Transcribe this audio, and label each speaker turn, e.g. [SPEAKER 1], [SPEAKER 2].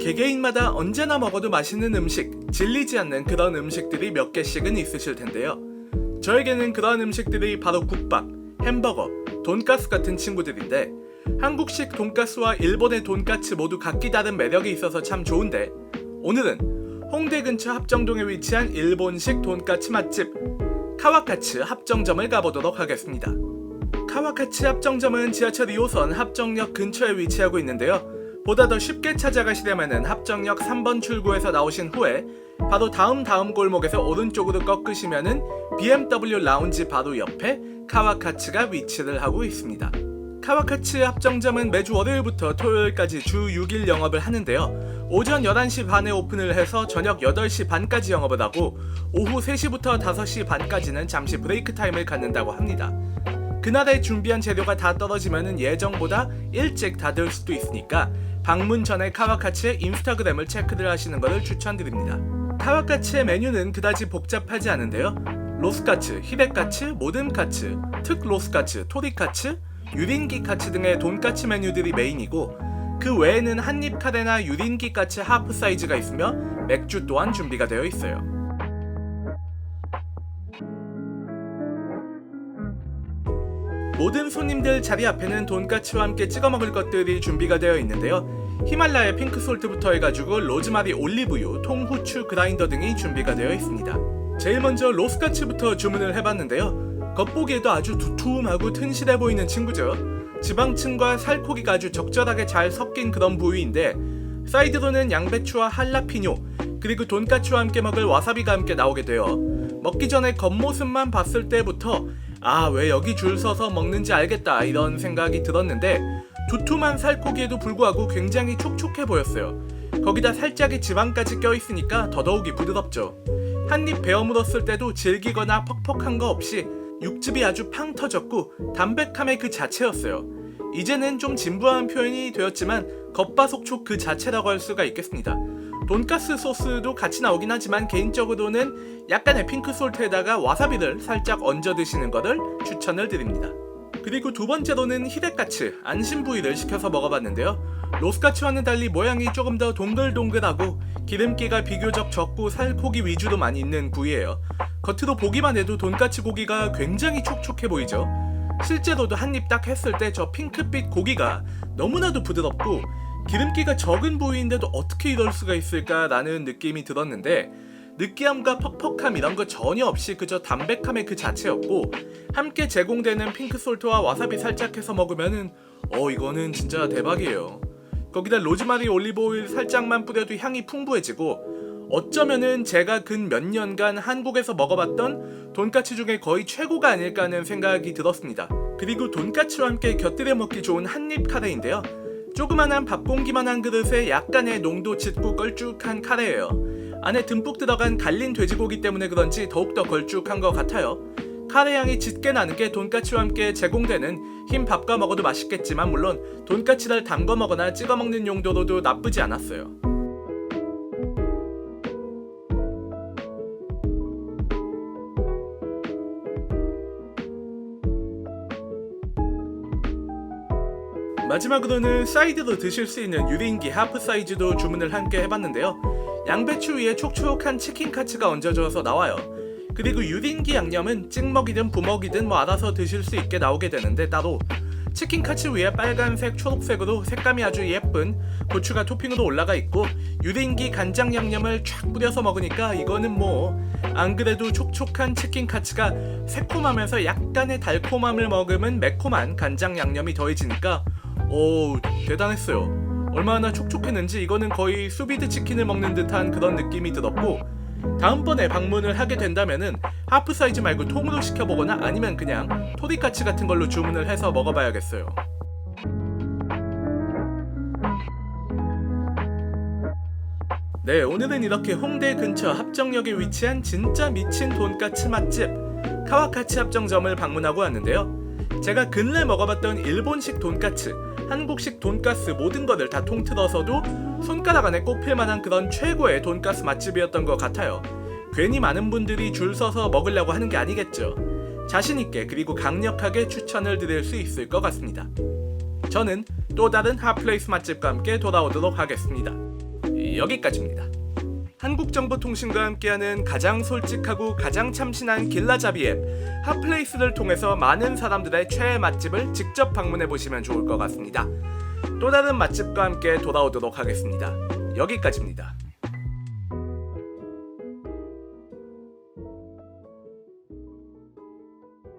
[SPEAKER 1] 개개인마다 언제나 먹어도 맛있는 음식, 질리지 않는 그런 음식들이 몇 개씩은 있으실 텐데요. 저에게는 그러한 음식들이 바로 국밥, 햄버거, 돈가스 같은 친구들인데 한국식 돈가스와 일본의 돈가스 모두 각기 다른 매력이 있어서 참 좋은데 오늘은 홍대 근처 합정동에 위치한 일본식 돈가스 맛집 카와카츠 합정점을 가보도록 하겠습니다. 카와카츠 합정점은 지하철 2호선 합정역 근처에 위치하고 있는데요. 보다 더 쉽게 찾아가시려면 합정역 3번 출구에서 나오신 후에 바로 다음 다음 골목에서 오른쪽으로 꺾으시면은 BMW 라운지 바로 옆에 카와카츠가 위치를 하고 있습니다. 카와카츠 합정점은 매주 월요일부터 토요일까지 주 6일 영업을 하는데요. 오전 11시 반에 오픈을 해서 저녁 8시 반까지 영업을 하고 오후 3시부터 5시 반까지는 잠시 브레이크 타임을 갖는다고 합니다. 그날에 준비한 재료가 다 떨어지면 예정보다 일찍 닫을 수도 있으니까 방문 전에 카와카츠의 인스타그램을 체크를 하시는 것을 추천드립니다. 카와카츠의 메뉴는 그다지 복잡하지 않은데요. 로스카츠, 히레카츠, 모든카츠, 특 로스카츠, 토리카츠, 유린기 카츠 등의 돈까츠 메뉴들이 메인이고 그 외에는 한입 카레나 유린기 카츠 하프 사이즈가 있으며 맥주 또한 준비가 되어 있어요. 모든 손님들 자리 앞에는 돈까츠와 함께 찍어 먹을 것들이 준비가 되어 있는데요. 히말라야 핑크솔트부터 해가지고 로즈마리 올리브유, 통후추 그라인더 등이 준비가 되어 있습니다. 제일 먼저 로스카츠부터 주문을 해봤는데요. 겉보기에도 아주 두툼하고 튼실해 보이는 친구죠. 지방층과 살코기가 아주 적절하게 잘 섞인 그런 부위인데 사이드로는 양배추와 할라피뇨 그리고 돈까츠와 함께 먹을 와사비가 함께 나오게 돼요. 먹기 전에 겉모습만 봤을 때부터 아 왜 여기 줄 서서 먹는지 알겠다 이런 생각이 들었는데 두툼한 살코기에도 불구하고 굉장히 촉촉해 보였어요. 거기다 살짝의 지방까지 껴있으니까 더더욱이 부드럽죠. 한입 베어 물었을 때도 질기거나 퍽퍽한 거 없이 육즙이 아주 팡 터졌고 담백함의 그 자체였어요. 이제는 좀 진부한 표현이 되었지만 겉바속촉 그 자체라고 할 수가 있겠습니다. 돈가스 소스도 같이 나오긴 하지만 개인적으로는 약간의 핑크 솔트에다가 와사비를 살짝 얹어 드시는 것을 추천을 드립니다. 그리고 두 번째로는 히레카츠 안심 부위를 시켜서 먹어봤는데요. 로스카츠와는 달리 모양이 조금 더 동글동글하고 기름기가 비교적 적고 살코기 위주로 많이 있는 부위예요. 겉으로 보기만 해도 돈까츠 고기가 굉장히 촉촉해 보이죠. 실제로도 한 입 딱 했을 때 저 핑크빛 고기가 너무나도 부드럽고 기름기가 적은 부위인데도 어떻게 이럴 수가 있을까라는 느낌이 들었는데 느끼함과 퍽퍽함 이런 거 전혀 없이 그저 담백함의 그 자체였고 함께 제공되는 핑크솔트와 와사비 살짝 해서 먹으면은 어 이거는 진짜 대박이에요. 거기다 로즈마리 올리브 오일 살짝만 뿌려도 향이 풍부해지고 어쩌면은 제가 근 몇 년간 한국에서 먹어봤던 돈까츠 중에 거의 최고가 아닐까 하는 생각이 들었습니다. 그리고 돈까츠와 함께 곁들여 먹기 좋은 한입 카레인데요. 조그만한 밥 공기만한 그릇에 약간의 농도 짙고 걸쭉한 카레예요. 안에 듬뿍 들어간 갈린 돼지고기 때문에 그런지 더욱더 걸쭉한 것 같아요. 카레 향이 짙게 나는 게 돈까츠와 함께 제공되는 흰 밥과 먹어도 맛있겠지만 물론 돈까츠를 담궈 먹거나 찍어 먹는 용도로도 나쁘지 않았어요. 마지막으로는 사이드로 드실 수 있는 유린기 하프 사이즈도 주문을 함께 해봤는데요. 양배추 위에 촉촉한 치킨 카츠가 얹어져서 나와요. 그리고 유린기 양념은 찍먹이든 부먹이든 뭐 알아서 드실 수 있게 나오게 되는데 따로 치킨 카츠 위에 빨간색, 초록색으로 색감이 아주 예쁜 고추가 토핑으로 올라가 있고 유린기 간장 양념을 쫙 뿌려서 먹으니까 이거는 뭐 안 그래도 촉촉한 치킨 카츠가 새콤하면서 약간의 달콤함을 먹으면 매콤한 간장 양념이 더해지니까 오 대단했어요. 얼마나 촉촉했는지 이거는 거의 수비드 치킨을 먹는 듯한 그런 느낌이 들었고 다음번에 방문을 하게 된다면은 하프 사이즈 말고 통으로 시켜 보거나 아니면 그냥 토리카츠 같은 걸로 주문을 해서 먹어봐야겠어요. 네, 오늘은 이렇게 홍대 근처 합정역에 위치한 진짜 미친 돈까츠 맛집 카와카츠 합정점을 방문하고 왔는데요. 제가 근래 먹어봤던 일본식 돈까츠, 한국식 돈가스 모든 것을 다 통틀어서도 손가락 안에 꼽힐 만한 그런 최고의 돈가스 맛집이었던 것 같아요. 괜히 많은 분들이 줄 서서 먹으려고 하는 게 아니겠죠. 자신있게 그리고 강력하게 추천을 드릴 수 있을 것 같습니다. 저는 또 다른 핫플레이스 맛집과 함께 돌아오도록 하겠습니다. 여기까지입니다. 한국정보통신과 함께하는 가장 솔직하고 가장 참신한 길라잡이 앱 핫플레이스를 통해서 많은 사람들의 최애 맛집을 직접 방문해 보시면 좋을 것 같습니다. 또 다른 맛집과 함께 돌아오도록 하겠습니다. 여기까지입니다.